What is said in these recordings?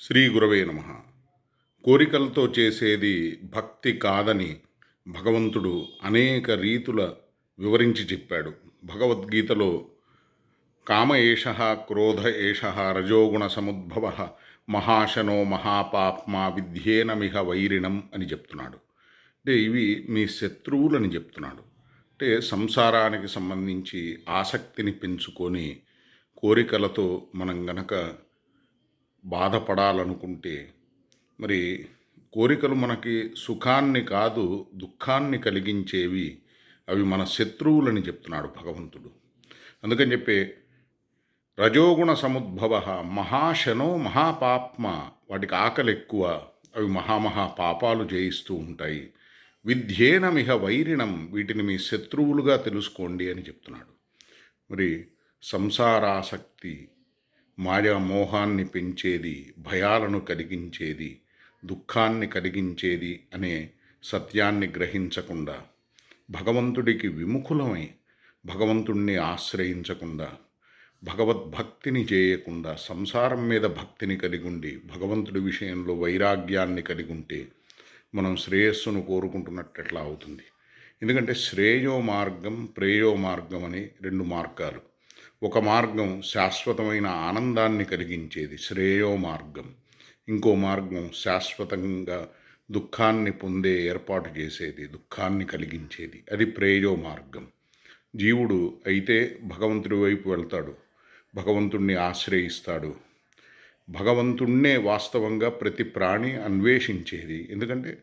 శ్రీ గురవే నమ. కోరికలతో చేసేది భక్తి కాదని భగవంతుడు అనేక రీతుల వివరించి చెప్పాడు. భగవద్గీతలో కామ ఏష క్రోధ ఏష రజోగుణ సముద్భవ మహాశనో మహాపాప్మా విధ్యేనమిహ వైరిణం అని చెప్తున్నాడు. అంటే ఇవి మీ శత్రువులని చెప్తున్నాడు. అంటే సంసారానికి సంబంధించి ఆసక్తిని పెంచుకొని కోరికలతో మనం గనక బాధపడాలనుకుంటే మరి కోరికలు మనకి సుఖాన్ని కాదు దుఃఖాన్ని కలిగించేవి అవి మన శత్రువులని చెప్తున్నాడు భగవంతుడు. అందుకని చెప్పి రజోగుణ సముద్భవ మహాశనో మహాపాప్మ వాటికి ఆకలి ఎక్కువ అవి మహామహా పాపాలు జయిస్తూ ఉంటాయి. విద్యేనమిహ వైరిణం వీటిని మీ శత్రువులుగా తెలుసుకోండి అని చెప్తున్నాడు. మరి సంసారాసక్తి మాయా మోహాన్ని పెంచేది భయాలను కలిగించేది దుఃఖాన్ని కలిగించేది అనే సత్యాన్ని గ్రహించకుండా భగవంతుడికి విముఖులమై భగవంతుణ్ణి ఆశ్రయించకుండా భగవద్భక్తిని చేయకుండా సంసారం మీద భక్తిని కలిగి ఉండి భగవంతుడి విషయంలో వైరాగ్యాన్ని కలిగి ఉంటే మనం శ్రేయస్సును కోరుకుంటున్నట్టు ఎట్లా అవుతుంది. ఎందుకంటే శ్రేయో మార్గం ప్రేయో మార్గం అని రెండు మార్గాలు. ఒక మార్గం శాశ్వతమైన ఆనందాన్ని కలిగించేది శ్రేయో మార్గం. ఇంకో మార్గం శాశ్వతంగా దుఃఖాన్ని పొందే ఏర్పాటు చేసేది దుఃఖాన్ని కలిగించేది. అది ప్రేయో మార్గం. జీవుడు అయితే భగవంతుడి వైపు వెళ్తాడు. భగవంతుణ్ణి ఆశ్రయిస్తాడు. భగవంతుణ్ణే వాస్తవంగా ప్రతి ప్రాణి అన్వేషించేది. ఎందుకంటే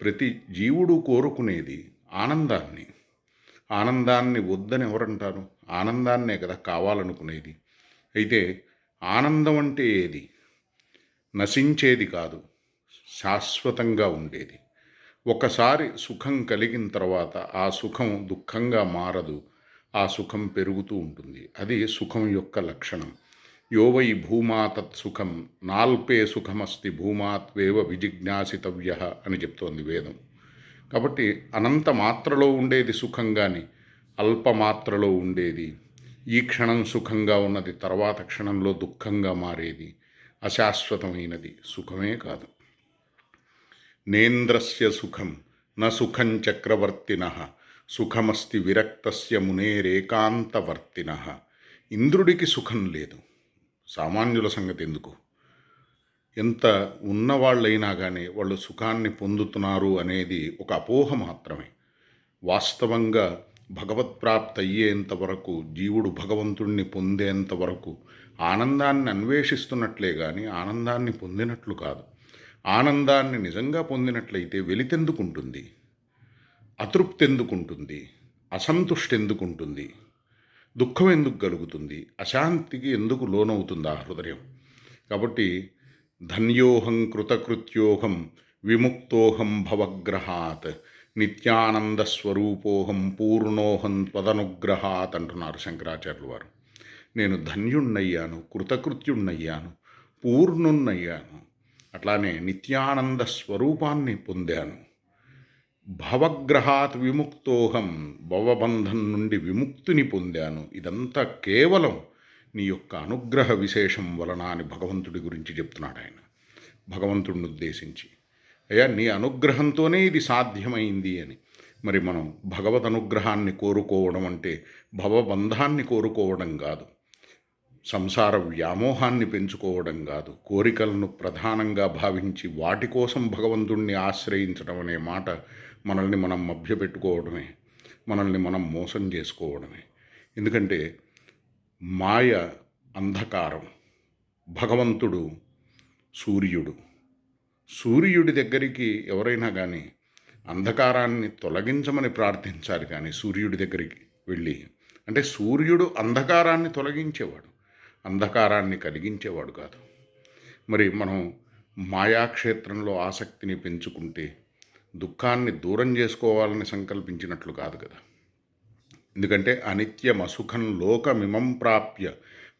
ప్రతి జీవుడు కోరుకునేది ఆనందాన్ని. ఆనందాన్ని వద్దని ఎవరంటారు? ఆనందాన్నే కదా కావాలనుకునేది. అయితే ఆనందం అంటే ఏది? నశించేది కాదు శాశ్వతంగా ఉండేది. ఒకసారి సుఖం కలిగిన తర్వాత ఆ సుఖం దుఃఖంగా మారదు ఆ సుఖం పెరుగుతూ ఉంటుంది. అది సుఖం యొక్క లక్షణం. యోవై భూమాతత్ సుఖం నాల్పే సుఖమస్తి భూమాత్వేవ విజిజ్ఞాసితవ్య అని చెప్తోంది వేదం. కాబట్టి అనంత మాత్రలో ఉండేది సుఖం కానీ అల్పమాత్రలో ఉండేది. ఈ క్షణం సుఖంగా ఉన్నది తర్వాత క్షణంలో దుఃఖంగా మారేది అశాశ్వతమైనది. సుఖమే కాదు. నేంద్రస్య సుఖం న సుఖం చక్రవర్తిన సుఖమస్తి విరక్తస్య మునేరేకాంతవర్తిన ఇంద్రుడికి సుఖం లేదు. సామాన్యుల సంగతి ఎందుకు? ఎంత ఉన్నవాళ్ళైనా కానీ వాళ్ళు సుఖాన్ని పొందుతున్నారు అనేది ఒక అపోహ మాత్రమే. వాస్తవంగా భగవత్ప్రాప్తి అయ్యేంత వరకు జీవుడు భగవంతుణ్ణి పొందేంత వరకు ఆనందాన్ని అన్వేషిస్తున్నట్లే కానీ ఆనందాన్ని పొందినట్లు కాదు. ఆనందాన్ని నిజంగా పొందినట్లయితే వెలితెందుకుంటుంది? అతృప్తి ఎందుకుంటుంది అసంతుష్టి ఎందుకుంటుంది దుఃఖం ఎందుకు కలుగుతుంది? అశాంతికి ఎందుకు లోనవుతుంది ఆ హృదయం? కాబట్టి ధన్యోహం కృతకృత్యోహం విముక్తోహం భవగ్రహాత్ నిత్యానంద స్వరూపోహం పూర్ణోహం త్వదనుగ్రహాత్ అంటున్నారు శంకరాచార్యులు వారు. నేను ధన్యుణ్ణయ్యాను కృతకృత్యుణ్ణయ్యాను పూర్ణున్నయ్యాను అట్లానే నిత్యానంద స్వరూపాన్ని పొందాను. భవగ్రహాత్ విముక్తోహం భవబంధం నుండి విముక్తిని పొందాను. ఇదంతా కేవలం నీ యొక్క అనుగ్రహ విశేషం వలన అని భగవంతుడి గురించి చెప్తున్నాడు ఆయన. భగవంతుడిని ఉద్దేశించి అయ్యా నీ అనుగ్రహంతోనే ఇది సాధ్యమైంది అని. మరి మనం భగవద్ అనుగ్రహాన్ని కోరుకోవడం అంటే భవబంధాన్ని కోరుకోవడం కాదు సంసార వ్యామోహాన్ని పెంచుకోవడం కాదు కోరికలను ప్రధానంగా భావించి వాటి కోసం భగవంతుణ్ణి ఆశ్రయించడం అనే మాట మనల్ని మనం మభ్యపెట్టుకోవడమే మనల్ని మనం మోసం చేసుకోవడమే. ఎందుకంటే మాయ అంధకారం. భగవంతుడు సూర్యుడు. సూర్యుడి దగ్గరికి ఎవరైనా కానీ అంధకారాన్ని తొలగించమని ప్రార్థించాలి కానీ సూర్యుడి దగ్గరికి వెళ్ళి. అంటే సూర్యుడు అంధకారాన్ని తొలగించేవాడు. అంధకారాన్ని కలిగించేవాడు కాదు. మరి మనం మాయాక్షేత్రంలో ఆసక్తిని పెంచుకుంటే దుఃఖాన్ని దూరం చేసుకోవాలని సంకల్పించినట్లు కాదు కదా. ఎందుకంటే అనిత్యం అసుఖం లోకమిమం ప్రాప్య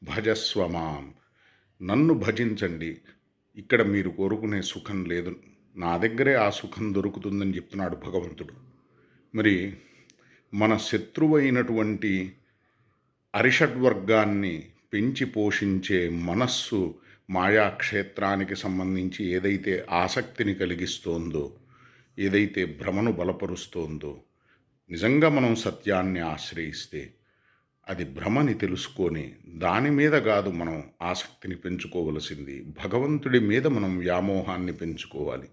భజస్వమాం. నన్ను భజించండి. ఇక్కడ మీరు కోరుకునే సుఖం లేదు. నా దగ్గరే ఆ సుఖం దొరుకుతుందని చెప్తున్నాడు భగవంతుడు. మరి మన శత్రువైనటువంటి అరిషడ్వర్గాన్ని పెంచి పోషించే మనస్సు మాయాక్షేత్రానికి సంబంధించి ఏదైతే ఆసక్తిని కలిగిస్తోందో ఏదైతే భ్రమను బలపరుస్తోందో నిజంగా మనం సత్యాన్ని ఆశ్రయిస్తే అది భ్రమని తెలుసుకొని దాని మీద కాదు మనం ఆసక్తిని పెంచుకోవలసింది. భగవంతుడి మీద మనం వ్యామోహాన్ని పెంచుకోవాలి.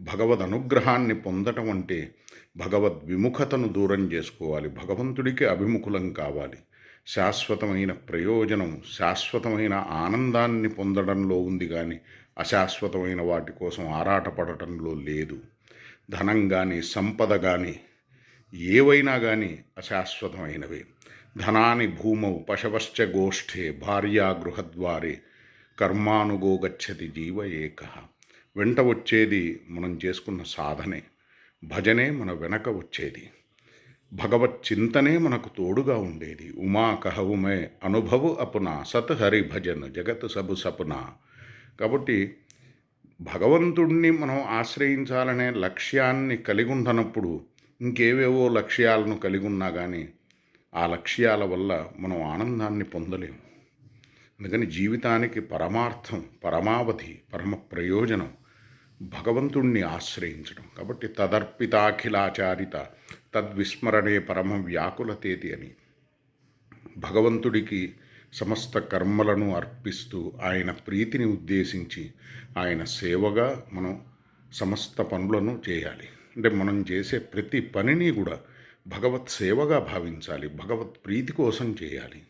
భగవద్ అనుగ్రహాన్ని పొందటం అంటే భగవద్ విముఖతను దూరం చేసుకోవాలి. భగవంతుడికి అభిముఖులం కావాలి. శాశ్వతమైన ప్రయోజనం శాశ్వతమైన ఆనందాన్ని పొందడంలో ఉంది కానీ అశాశ్వతమైన వాటి కోసం ఆరాటపడటంలో లేదు. ధనం కానీ సంపద కానీ ఏవైనా కానీ అశాశ్వతమైనవి. ధనాని భూమౌ పశవశ్చ గోష్ఠే భార్యా గృహద్వారే కర్మానుగో గచ్చతి జీవ ఏక. వెంట వచ్చేది మనం చేసుకున్న సాధనే భజనే మన వెనక వచ్చేది. భగవత్ చింతనే మనకు తోడుగా ఉండేది. ఉమా కహవుమే అనుభవు అపున సత్ హరి భజన్ జగత్ సబు సపున. కాబట్టి భగవంతుణ్ణి మనం ఆశ్రయించాలనే లక్ష్యాన్ని కలిగి ఉండనప్పుడు ఇంకేవేవో లక్ష్యాలను కలిగి ఉన్నా కానీ ఆ లక్ష్యాల వల్ల మనం ఆనందాన్ని పొందలేము. అందుకని జీవితానికి పరమార్థం పరమావధి పరమ ప్రయోజనం భగవంతుణ్ణి ఆశ్రయించడం. కాబట్టి తదర్పితాఖిలాచారిత తద్విస్మరణే పరమ వ్యాకులతేతి అని భగవంతుడికి సమస్త కర్మలను అర్పిస్తూ ఆయన ప్రీతిని ఉద్దేశించి ఆయన సేవగా మనం సమస్త పనులను చేయాలి. అంటే మనం చేసే ప్రతి పనిని కూడా భగవత్ సేవగా భావించాలి భగవత్ ప్రీతి కోసం చేయాలి.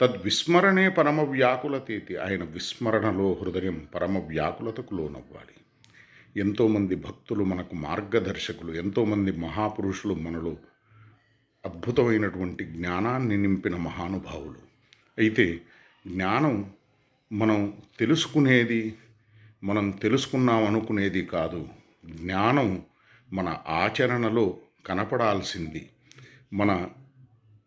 తద్విస్మరణే పరమ వ్యాకులతేతి. ఆయన విస్మరణలో హృదయం పరమ వ్యాకులతకు లోనవ్వాలి. ఎంతోమంది భక్తులు మనకు మార్గదర్శకులు ఎంతోమంది మహాపురుషులు మనలో అద్భుతమైనటువంటి జ్ఞానాన్ని నింపిన మహానుభావులు. అయితే జ్ఞానం మనం తెలుసుకునేది మనం తెలుసుకున్నాం అనుకునేది కాదు. జ్ఞానం మన ఆచరణలో కనపడాల్సింది. మన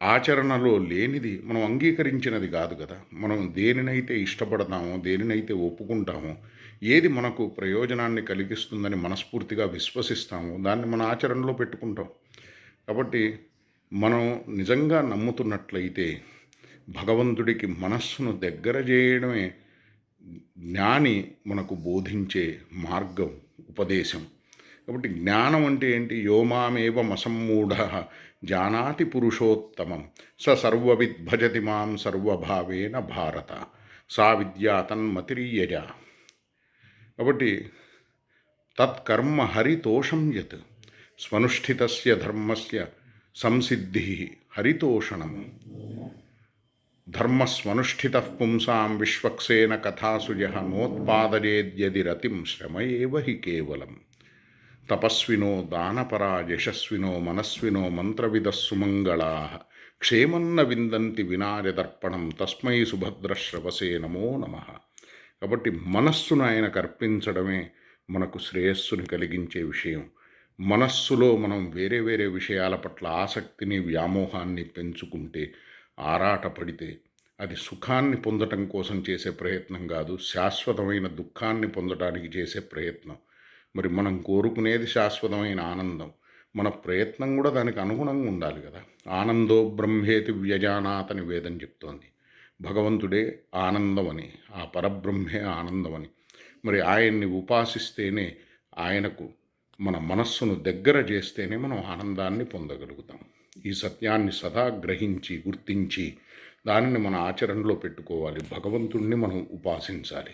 ఆచరణలో లేనిది మనం అంగీకరించినది కాదు కదా. మనం దేనినైతే ఇష్టపడతామో దేనినైతే ఒప్పుకుంటామో ఏది మనకు ప్రయోజనాన్ని కలిగిస్తుందని మనస్ఫూర్తిగా విశ్వసిస్తామో దాన్ని మన ఆచరణలో పెట్టుకుంటాం. కాబట్టి మనం నిజంగా నమ్ముతున్నట్లయితే భగవంతుడికి మనస్సును దగ్గర చేయడమే జ్ఞాని మనకు బోధించే మార్గం ఉపదేశం. కాబట్టి జ్ఞానం అంటే ఏంటి? యోమామేవ మసమ్మూఢ జానాతి పురుషోత్తమం స సర్వవిద్ భజతి మాం సర్వభావేన భారత సా విద్యా తన్మతిరీయజ. కాబట్టి తత్కర్మ హరితోషం యత్ స్వనుష్ఠితస్య ధర్మస్య సంసిద్ధి హరితోషణము ధర్మస్వనుష్ఠిత పుంసాం విశ్వక్సేన కథాసు యహ నోత్పాదయేద్యది రతిం శ్రమ ఏవ హి కేవలం. తపస్వినో దానపరా యశస్వినో మనస్వినో మంత్రవిదస్సుమంగళా. క్షేమన్న విందంతి వినాయదర్పణం తస్మై సుభద్రశ్రవసే నమో నమ. కాబట్టి మనస్సును ఆయనకు అర్పించడమే మనకు శ్రేయస్సుని కలిగించే విషయం. మనస్సులో మనం వేరే వేరే విషయాల పట్ల ఆసక్తిని వ్యామోహాన్ని పెంచుకుంటే ఆరాటపడితే అది సుఖాన్ని పొందటం కోసం చేసే ప్రయత్నం కాదు శాశ్వతమైన దుఃఖాన్ని పొందడానికి చేసే ప్రయత్నం. మరి మనం కోరుకునేది శాశ్వతమైన ఆనందం. మన ప్రయత్నం కూడా దానికి అనుగుణంగా ఉండాలి కదా. ఆనందో బ్రహ్మేతి వ్యజానాథని వేదం చెప్తోంది. భగవంతుడే ఆనందమని ఆ పరబ్రహ్మే ఆనందమని. మరి ఆయన్ని ఉపాసిస్తేనే ఆయనకు మన మనస్సును దగ్గర చేస్తేనే మనం ఆనందాన్ని పొందగలుగుతాం. ఈ సత్యాన్ని సదా గ్రహించి గుర్తించి దానిని మన ఆచరణలో పెట్టుకోవాలి. భగవంతుణ్ణి మనం ఉపాసించాలి.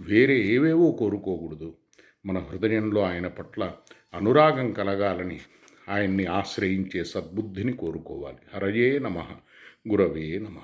వేరే ఏవేవో కోరుకోకూడదు. మన హృదయంలో ఆయన పట్ల అనురాగం కలగాలని ఆయన్ని ఆశ్రయించే సద్బుద్ధిని కోరుకోవాలి. హరయే నమ. గురవే నమ.